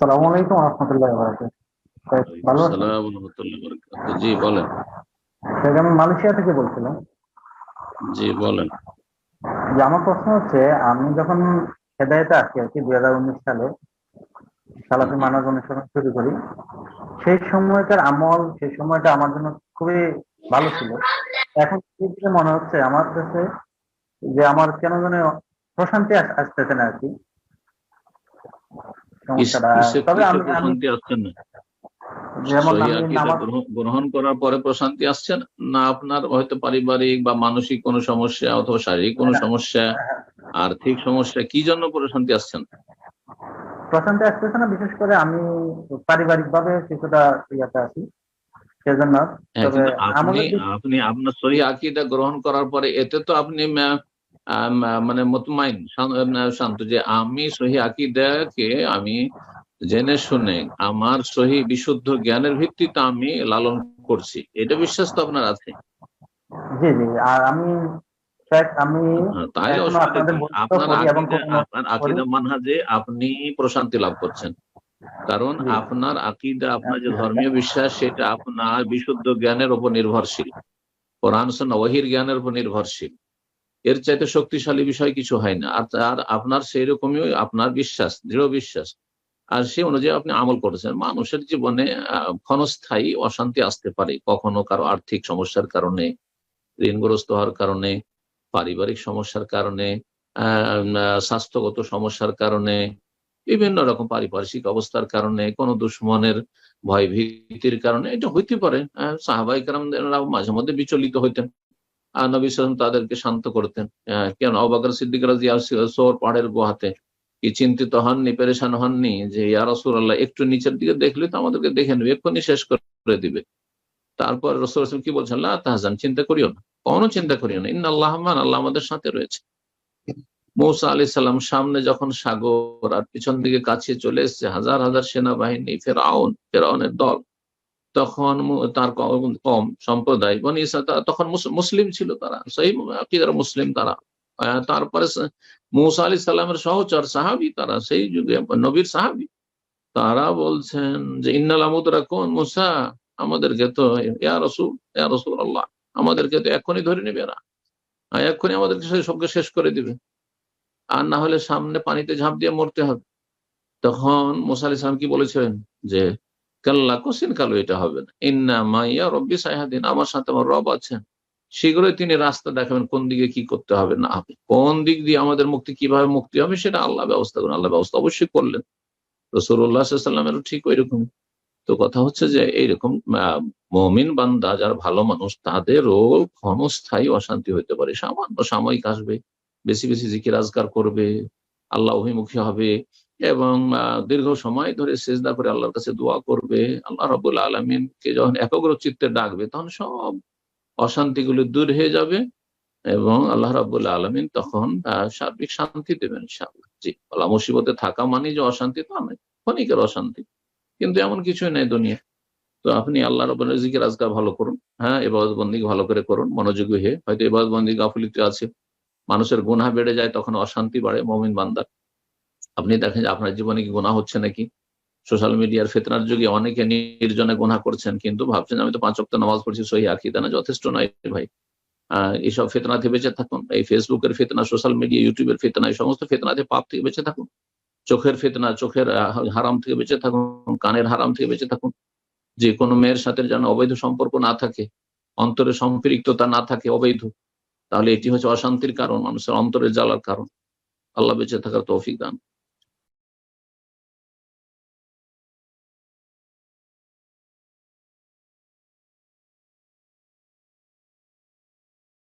সালামু আলাইকুম রহমতুল্লাহ ভালো জি বলেন। আমি মালয়েশিয়া থেকে বলছিলাম। জি বলেন। যে আমার প্রশ্ন হচ্ছে আমি যখন হেদায়তে আসি আর কি দুই হাজার উনিশ সালে সালাফি মানব অনুসরণ শুরু করি সেই সময়কার আমল সেই সময়টা আমার জন্য খুবই ভালো ছিল। এখন মনে হচ্ছে আমার কাছে যে আমার কেন যেন প্রশান্তি আসতেছে না আর কি। গ্রহণ- করার পরে প্রশান্তি আসছে না? আপনার হয়তো পারিবারিক বা মানসিক কোনো সমস্যা অথবা শারীরিক কোনো সমস্যা আর্থিক সমস্যা কি জন্য প্রশান্তি আসছেন প্রশান্তি আসতেছে না বিশেষ করে আমি পারিবারিক ভাবে কিছুটা ইয়াতে আছি। সেজন্য আপনি আপনি আপনার সহি আকিদা গ্রহণ করার পরে এতে তো আপনি মানে মতমাইন শান্ত যে আমি সহি আকিদাকে আমি জেনে শুনে আমার সহি বিশুদ্ধ জ্ঞানের ভিত্তিতে আমি লালন করছি। এটা বিশ্বাস তো আপনার আছে? জি জি আর আমি আমি? বক্তব্য আপনার আকিদা মানহাজে আপনি প্রশান্তি লাভ করছেন। কারণ আপনার আকিদা আপনার যে ধর্মীয় বিশ্বাস সেটা আপনার বিশুদ্ধ জ্ঞানের উপর নির্ভরশীল। কোরআন ওয়াহির জ্ঞানের উপর নির্ভরশীল। এর চাইতে শক্তিশালী বিষয় কিছু হয় না। আর আর আপনার সেই রকমই আপনার বিশ্বাস, দৃঢ় বিশ্বাস। আর সে অনুযায়ী আপনি আমল করেছেন। মানুষের জীবনে ক্ষণস্থায়ী অশান্তি আসতে পারে। কখনো কারও আর্থিক সমস্যার কারণে, ঋণগ্রস্ত হওয়ার কারণে, পারিবারিক সমস্যার কারণে স্বাস্থ্যগত সমস্যার কারণে, বিভিন্ন রকম পারিপার্শ্বিক অবস্থার কারণে, কোনো দুশ্মনের ভয় ভীতির কারণে, এটা হইতে পারে। সাহাবাই কারামরাও মাঝে মধ্যে বিচলিত হইতেন। নবী সালাম তাদেরকে শান্ত করতেন। কেন? অবাকর সিদ্দিক রাজিয়া সোর পাহাড়ের গুহাতে। কি চিন্তিত হননি, পেরেশান হননি যে, ইয়া রসুল্লাহ একটু নিচের দিকে দেখলে তো আমাদেরকে দেখে নেবে, এক্ষুনি শেষ করে দিবে। তারপর রসুল রাসূল কি বলছেন? লা তাহজান, চিন্তা করিও না। কোনো চিন্তা করিও না। ইন্না আল্লাহ আল্লাহ আমাদের সাথে রয়েছে। মৌসা আলি সাল্লাম সামনে যখন সাগর আর পিছন দিকে কাছে চলে এসছে, হাজার হাজার সেনাবাহিনী, ফেরাউন, ফেরাউনের দল তখন তার কম সম্প্রদায়। বনি তখন মুসলিম ছিল তারা। সেই আকিদার মুসলিম তারা। তারপরে মৌসা আলি সাল্লামের সহচর সাহাবি তারা। সেই যুগে নবীর সাহাবি। তারা বলছেন যে, ইন্নাল আমুদরা কোন মুসা। আমাদেরকে তো, ইয়া রসুল ইয়া রসুল আল্লাহ আমাদেরকে তো এক্ষুনি ধরে নেবে না এক্ষুনি আমাদেরকে সে- সবকে শেষ করে দিবে। আর না হলে সামনে পানিতে ঝাঁপ দিয়ে মরতে হবে। তখন মোসা আলি সালাম কি বলেছিলেন? যে কাল্লা কোসিন কালো, এটা হবে না। ইন্না মাইয়া রব্বি সাহাদিন আমার সাথে আমার রব আছেন। শীঘ্রই তিনি রাস্তা দেখাবেন, কোন দিকে কি করতে হবে না হবে। কোন দিক দিয়ে আমাদের মুক্তি, কীভাবে মুক্তি হবে, সেটা আল্লাহ ব্যবস্থা করেন। আল্লাহ ব্যবস্থা অবশ্যই করলেন। রসুল্লাহ সাল্লামেরও ঠিক ওই রকম তো কথা হচ্ছে যে, এইরকম মমিন বান্দা, যারা ভালো মানুষ, তাদেরও ক্ষণস্থায়ী অশান্তি হইতে পারে। সামান্য সাময়িক আসবে, বেশি বেশি জিকির আজগার করবে, আল্লাহ অভিমুখী হবে। এবং দীর্ঘ সময় ধরে সেজদা করে আল্লাহর কাছে দোয়া করবে। আল্লাহ রবুল আলমিনকে যখন একগ্র চিত্তে ডাকবে, তখন সব অশান্তিগুলো দূর হয়ে যাবে এবং আল্লাহ রাবুল আলমিন তখন সার্বিক শান্তি দেবেন জি, আল্লাহ মুসিবতে থাকা মানে যে অশান্তি তা নয়, ক্ষণিকের অশান্তি। কিন্তু এমন কিছুই নেই দুনিয়া। তো আপনি আল্লাহ রব জিকির ভালো করুন হ্যাঁ এবাদত বন্দি ভালো করে করুন, মনোযোগী হয়ে। হয়তো এবাদত বন্দি গাফলিত আছে, মানুষের গুনাহ বেড়ে যায়, তখন অশান্তি বাড়ে, মমিন বান্দার আপনি দেখেন আপনার জীবনে কি গুনাহ হচ্ছে নাকি? সোশ্যাল মিডিয়ার ফেতনার যুগে অনেকে নির্জনে গুনাহ করছেন, কিন্তু ভাবছেন আমি তো পাঁচ অক্ট নামাজ পড়ছি, সহি আকিদা না, যথেষ্ট নয় ভাই। আহ এইসব ফেতনাতে বেঁচে থাকুন। এই ফেসবুকের ফেতনা সোশ্যাল মিডিয়া ইউটিউবের ফেতনা, এই সমস্ত ফেতনাতে পাপ থেকে বেঁচে থাকুন। চোখের ফেতনা, চোখের হারাম থেকে বেঁচে থাকুন, কানের হারাম থেকে বেঁচে থাকুন। যে কোনো মেয়ের সাথে যেন অবৈধ সম্পর্ক না থাকে, অন্তরে সম্পৃক্ততা না থাকে, অবৈধ, তাহলে এটি হচ্ছে অশান্তির কারণ, মানুষের অন্তরে জ্বালার কারণ। আল্লাহ বেঁচে থাকার তৌফিক দান।